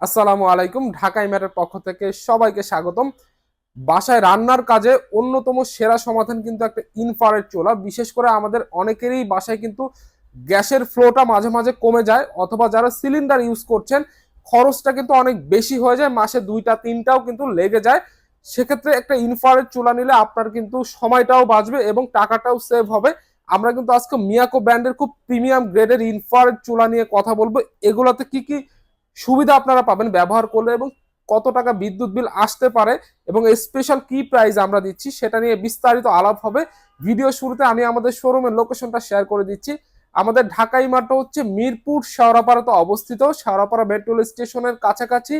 আসসালামু আলাইকুম। ঢাকা ইমারের পক্ষ থেকে সবাইকে স্বাগতম। বাসায় রান্নার কাজে অন্যতম সেরা সমাধান কিন্তু একটা ইনফ্রারেড চুলা। বিশেষ করে আমাদের অনেকেরই বাসায় কিন্তু গ্যাসের ফ্লোটা মাঝে মাঝে কমে যায় অথবা যারা সিলিন্ডার ইউজ করছেন, খরচটা কিন্তু অনেক বেশি হয়ে যায়। মাসে দুইটা, তিনটাও কিন্তু লেগে যায়। সেক্ষেত্রে একটা ইনফ্রারেড চুলা নিলে আপনার কিন্তু সময়টাও বাঁচবে এবং টাকাটাও সেভ হবে। আমরা কিন্তু আজকে মিয়াকো ব্র্যান্ডের খুব প্রিমিয়াম গ্রেডের ইনফ্রারেড চুলা নিয়ে কথা বলব। এগুলোতে কি কি সুবিধা আপনারা পাবেন ব্যবহার করলে এবং কত টাকা বিদ্যুৎ বিল আসতে পারে এবং স্পেশাল কি প্রাইস আমরা দিচ্ছি সেটা নিয়ে বিস্তারিত আলাপ হবে। ভিডিও শুরুতে আমি আমাদের শোরুমের লোকেশনটা শেয়ার করে দিচ্ছি। আমাদের ঢাকা ইমারটা হচ্ছে মিরপুর, শেওড়াপাড়াতে অবস্থিত। শেওড়াপাড়া মেট্রো স্টেশনের কাছাকাছি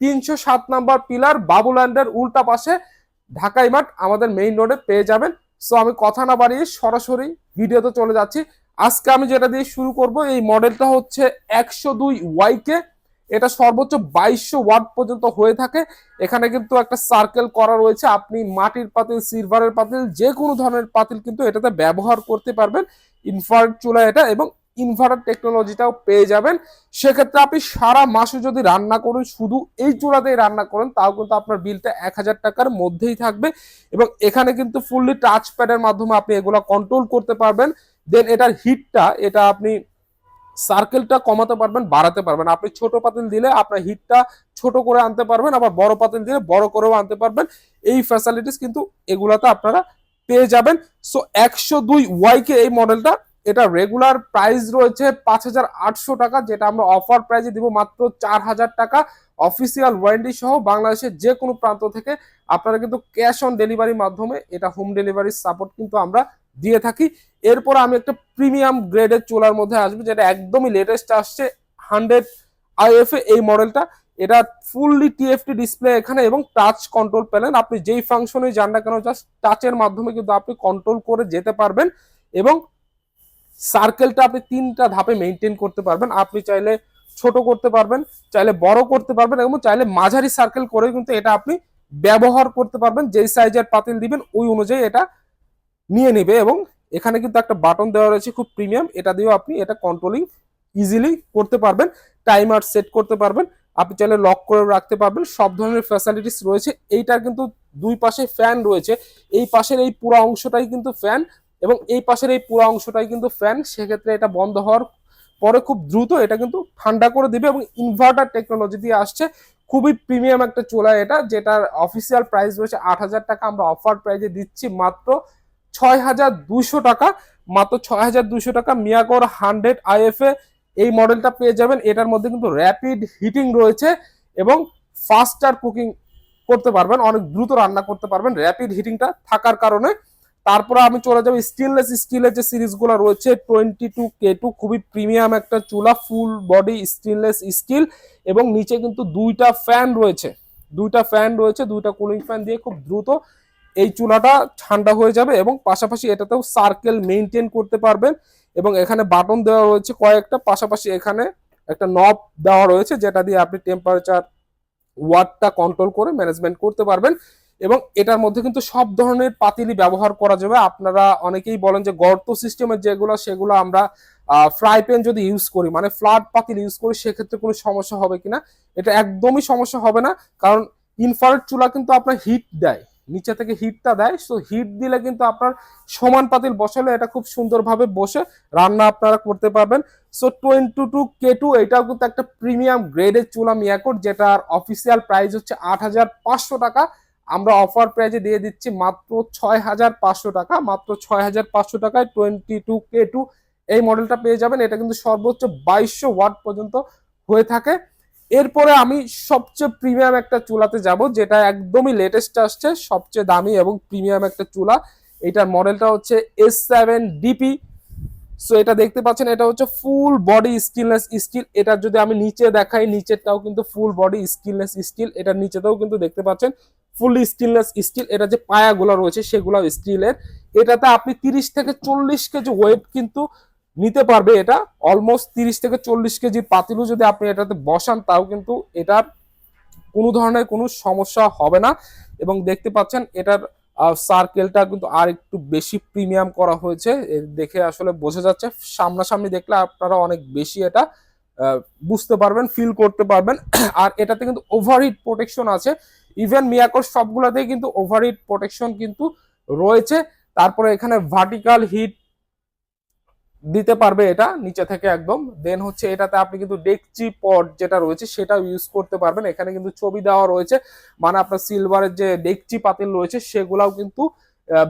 তিনশো সাত নাম্বার পিলার বাবুল্যান্ডের উল্টা পাশে ঢাকা ইমার্ট আমাদের মেইন রোডে পেয়ে যাবেন। সো আমি কথা না বাড়িয়ে সরাসরি ভিডিওতে চলে যাচ্ছি। আজকে আমি যেটা দিয়ে শুরু করব, এই মডেলটা হচ্ছে একশো দুই ওয়াইকে এটা সর্বোচ্চ বাইশশো ওয়াট পর্যন্ত হয়ে থাকে। এখানে কিন্তু একটা সার্কেল করা রয়েছে। আপনি মাটির পাতিল সিলভারের পাতিল, যে কোনো ধরনের পাতিল কিন্তু এটাতে ব্যবহার করতে পারবেন। ইনফ্রারেড চুলা এটা এবং ইনভার্টার টেকনোলজিটাও পেয়ে যাবেন। সেক্ষেত্রে আপনি সারা মাসে যদি রান্না করুন, শুধু এই চুলাতেই রান্না করেন, তাও কিন্তু আপনার বিলটা এক হাজার টাকার মধ্যেই থাকবে এবং এখানে কিন্তু ফুললি টাচ প্যাডের মাধ্যমে আপনি এগুলো কন্ট্রোল করতে পারবেন। দেন এটার হিটটা এটা আপনি সার্কেলটা কমাতে পারবেন, বাড়াতে পারবেন। আপনি ছোট পাতিল দিলে আপনার হিটটা ছোট করে আনতে পারবেন, আবার বড় পাতিল দিলে বড় করেও আনতে পারবেন। এই ফ্যাসিলিটিস কিন্তু এগুলাতে আপনারা পেয়ে যাবেন। সো একশো দুই ওয়াইকে এই মডেলটা এটা রেগুলার প্রাইস রয়েছে পাঁচ হাজার আটশো টাকা, যেটা আমরা অফার প্রাইজে দিব মাত্র চার হাজার টাকা। অফিসিয়াল ওয়ারেন্টি সহ বাংলাদেশের যে কোনো প্রান্ত থেকে আপনারা কিন্তু ক্যাশ অন ডেলিভারির মাধ্যমে এটা হোম ডেলিভারির সাপোর্ট কিন্তু আমরা দিয়ে থাকি। এরপর আমি একটা প্রিমিয়াম গ্রেডের চুলার মধ্যে আসবে, যেটা একদমই লেটেস্ট আসছে হান্ড্রেড আইএফএ এই মডেলটা এটা ফুললি টিএফটি ডিসপ্লে এখানে এবং টাচ কন্ট্রোল পেলেন আপনি যেই ফাংশনে যান না কেন জাস্ট টাচের মাধ্যমে কিন্তু আপনি কন্ট্রোল করে যেতে পারবেন এবং সার্কেলটা আপনি তিনটা ধাপে মেনটেন করতে পারবেন। আপনি চাইলে ছোট করতে পারবেন, চাইলে বড় করতে পারবেন এবং চাইলে মাঝারি সার্কেল করে কিন্তু এটা আপনি ব্যবহার করতে পারবেন। যেই সাইজের পাতিল দিবেন, ওই অনুযায়ী এটা নিয়ে নেবে এবং এখানে কিন্তু একটা বাটন দেওয়া রয়েছে খুব প্রিমিয়াম এটা দিয়েও আপনি এটা কন্ট্রোলিং ইজিলি করতে পারবেন টাইমার সেট করতে পারবেন, আপনি চাইলে লক করে রাখতে পারবেন। সব ধরনের ফ্যাসিলিটিস রয়েছে। এইটার কিন্তু দুই পাশে ফ্যান রয়েছে। এই পাশের এই পুরো অংশটাই কিন্তু ফ্যান এবং এই পাশের এই পুরো অংশটাই কিন্তু ফ্যান সেক্ষেত্রে এটা বন্ধ হওয়ার পরে খুব দ্রুত এটা কিন্তু ঠান্ডা করে দিবে এবং ইনভার্টার টেকনোলজি দিয়ে আসছে। খুবই প্রিমিয়াম একটা চোলা এটা, যেটার অফিসিয়াল প্রাইস রয়েছে আট হাজার টাকা। আমরা অফার প্রাইজে দিচ্ছি মাত্র ছয় হাজার দুশো টাকা, মাত্র ছয় হাজার দুশো টাকা মিয়াগর হান্ড্রেড আইএফএ এই মডেলটা পেয়ে যাবেন। এটার মধ্যে কিন্তু র্যাপিড হিটিং রয়েছে এবং ফাস্টার কুকিং করতে পারবেন, অনেক দ্রুত রান্না করতে পারবেন র্যাপিড হিটিংটা থাকার কারণে। তারপরে আমি চলে যাব স্টেনলেস স্টিলের যে সিরিজগুলো রয়েছে, টোয়েন্টি টু কে টু, খুবই প্রিমিয়াম একটা চুলা, ফুল বডি স্টেনলেস স্টিল এবং নিচে কিন্তু দুইটা ফ্যান রয়েছে। দুইটা ফ্যান রয়েছে, দুইটা কুলিং ফ্যান দিয়ে খুব দ্রুত এই চুলাটা ঠান্ডা হয়ে যাবে এবং পাশাপাশি এটাতেও সার্কেল মেনটেন করতে পারবেন এবং এখানে বাটন দেওয়া রয়েছে কয়েকটা, পাশাপাশি এখানে একটা নব দেওয়া রয়েছে যেটা দিয়ে আপনি টেম্পারেচার ওয়াটটা কন্ট্রোল করে ম্যানেজমেন্ট করতে পারবেন এবং এটার মধ্যে কিন্তু সব ধরনের পাতিলি ব্যবহার করা যাবে। আপনারা অনেকেই বলেন যে গর্ত সিস্টেমের যেগুলো, সেগুলো আমরা ফ্রাই প্যান যদি ইউজ করি মানে ফ্ল্যাট পাতিল ইউজ করি, সেক্ষেত্রে কোনো সমস্যা হবে কিনা? এটা একদমই সমস্যা হবে না, কারণ ইনফ্রারেড চুলা কিন্তু আপনার হিট দেয়। নিচে থেকে হিটটা দেয় সো হিট দিলে কিন্তু আপনার সমান পাতিল বসালে এটা খুব সুন্দরভাবে বসে রান্না আপনারা করতে পারবেন। So twenty two K two এটাও কিন্তু একটা প্রিমিয়াম গ্রেডের চুলা মিয়াকোট যেটার অফিসিয়াল প্রাইস হচ্ছে আট হাজার পাঁচশো টাকা। আমরা অফার প্রাইজে দিয়ে দিচ্ছি মাত্র ছয় হাজার পাঁচশো টাকা, মাত্র ছয় হাজার পাঁচশো টাকায় টোয়েন্টি টু কে টু এই মডেলটা পেয়ে যাবেন। এটা কিন্তু সর্বোচ্চ বাইশশো ওয়াট পর্যন্ত হয়ে থাকে। এরপরে আমি সবচেয়ে প্রিমিয়াম একটা চুলাতে যাব, যেটা একদমই লেটেস্ট আসছে, সবচেয়ে দামি এবং প্রিমিয়াম একটা চুলা। এটার মডেলটা হচ্ছে এস সেভেন ডিপি সো এটা দেখতে পাচ্ছেন, এটা হচ্ছে ফুল বডি স্টিলনেস স্টিল এটা যদি আমি নিচে দেখাই, নিচেরটাও কিন্তু ফুল বডি স্টিলনেস স্টিল এটার নিচেতেও কিন্তু দেখতে পাচ্ছেন ফুল স্টিলনেস স্টিল এটা যে পায়াগুলো রয়েছে, সেগুলো স্টিলের এটাতে আপনি তিরিশ থেকে চল্লিশ কেজি ওয়েট কিন্তু নিতে পারবে এটা অলমোস্ট তিরিশ থেকে চল্লিশ কেজি পাতিলও যদি আপনি এটাতে বসান, তাও কিন্তু এটার কোনো ধরনের কোনো সমস্যা হবে না। এবং দেখতে পাচ্ছেন এটার সার্কেলটা কিন্তু আর একটু বেশি প্রিমিয়াম করা হয়েছে। দেখে আসলে বোঝা যাচ্ছে, সামনাসামনি দেখলে আপনারা অনেক বেশি এটা বুঝতে পারবেন ফিল করতে পারবেন। আর এটাতে কিন্তু ওভারহিট প্রোটেকশন আছে। ইভেন মিয়াকোর সবগুলোতেই কিন্তু ওভারহিট প্রোটেকশন কিন্তু রয়েছে। তারপরে এখানে ভার্টিক্যাল হিট দিতে পারবে এটা নিচে থেকে একদম। দেন হচ্ছে এটাতে আপনি কিন্তু ডেকচি পট যেটা রয়েছে সেটাও ইউজ করতে পারবেন। এখানে কিন্তু ছবি দেওয়া রয়েছে। মানে আপনার সিলভারের যে ডেকচি পাতিল রয়েছে সেগুলাও কিন্তু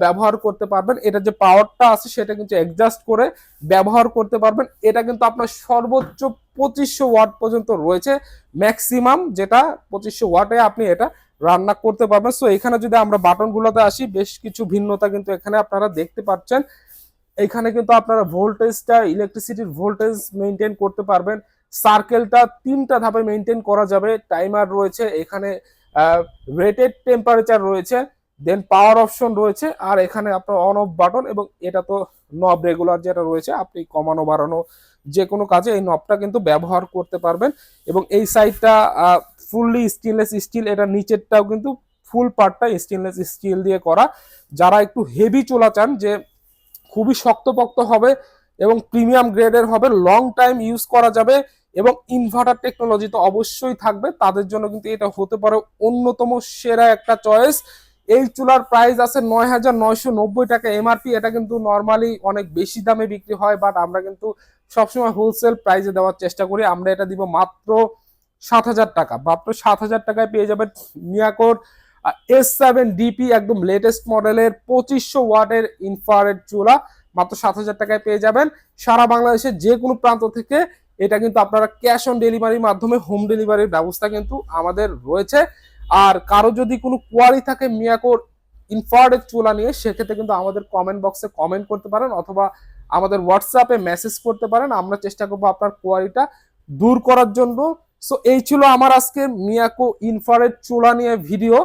ব্যবহার করতে পারবেন। এটা যে পাওয়ারটা আছে সেটা কিন্তু অ্যাডজাস্ট করে ব্যবহার করতে পারবেন। এটা কিন্তু আপনার সর্বোচ্চ পঁচিশশো ওয়াট পর্যন্ত রয়েছে। ম্যাক্সিমাম যেটা পঁচিশশো ওয়াটে আপনি এটা রান্না করতে পারবেন। সো এখানে যদি আমরা বাটনগুলোতে আসি, বেশ কিছু ভিন্নতা কিন্তু এখানে আপনারা দেখতে পাচ্ছেন। এখানে কিন্তু আপনারা ভোল্টেজটা ইলেকট্রিসিটির ভোল্টেজ মেনটেন করতে পারবেন। সার্কেলটা তিনটা ধাপে মেনটেন করা যাবে। টাইমার রয়েছে, এখানে রেটেড টেম্পারেচার রয়েছে দেন পাওয়ার অপশন রয়েছে, আর এখানে আপনার অন অফ বাটন এবং এটা তো নব রেগুলার যেটা রয়েছে, আপনি কমানো, বাড়ানো যে কোনো কাজে এই নবটা কিন্তু ব্যবহার করতে পারবেন। এবং এই সাইডটা ফুললি স্টেনলেস স্টিল এটা নিচেরটাও কিন্তু ফুল পার্টটা স্টেনলেস স্টিল দিয়ে করা। যারা একটু হেভি চোলা চান যে খুবই শক্তপোক্ত হবে এবং প্রিমিয়াম গ্রেডের হবে লং টাইম ইউজ করা যাবে এবং ইনভার্টার টেকনোলজি তো অবশ্যই থাকবে। তাদের জন্য কিন্তু এটা হতে পারে অন্যতম সেরা একটা চয়েস এই চুলার প্রাইস আছে নয় হাজার নয়শো নব্বই টাকা এমআরপি এটা কিন্তু নর্মালি অনেক বেশি দামে বিক্রি হয় বাট আমরা কিন্তু সবসময় হোলসেল প্রাইসে দেওয়ার চেষ্টা করি। আমরা এটা দিব মাত্র সাত হাজার টাকা। মাত্র সাত হাজার টাকায় পেয়ে যাবেন মিয়াকোর এস সেভেন ডিপি একদম লেটেস্ট মডেলের পঁচিশশো ওয়াটের ইনফ্রারেড চুলা, মাত্র সাত হাজার টাকায় পেয়ে যাবেন। সারা বাংলাদেশের যে কোনো প্রান্ত থেকে এটা কিন্তু আপনারা ক্যাশ অন ডেলিভারির মাধ্যমে হোম ডেলিভারির ব্যবস্থা কিন্তু আমাদের রয়েছে। আর কারও যদি কোনো কোয়ারি থাকে মিয়াকোর ইনফ্রারেড চুলা নিয়ে, সেক্ষেত্রে কিন্তু আমাদের কমেন্ট বক্সে কমেন্ট করতে পারেন অথবা আমাদের হোয়াটসঅ্যাপে মেসেজ করতে পারেন। আমরা চেষ্টা করব আপনার কোয়ারিটা দূর করার জন্য। সো এই ছিল আমার আজকে মিয়াকো ইনফ্রারেড চুলা নিয়ে ভিডিও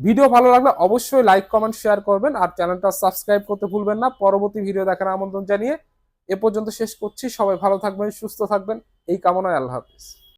ভিডিও ভালো লাগলে অবশ্যই লাইক কমেন্ট শেয়ার করবেন আর চ্যানেলটা সাবস্ক্রাইব করতে ভুলবেন না। পরবর্তী ভিডিও দেখার আমন্ত্রণ জানিয়ে এ পর্যন্ত শেষ করছি। সবাই ভালো থাকবেন, সুস্থ থাকবেন। এই কামনায় আল্লাহ হাফিজ।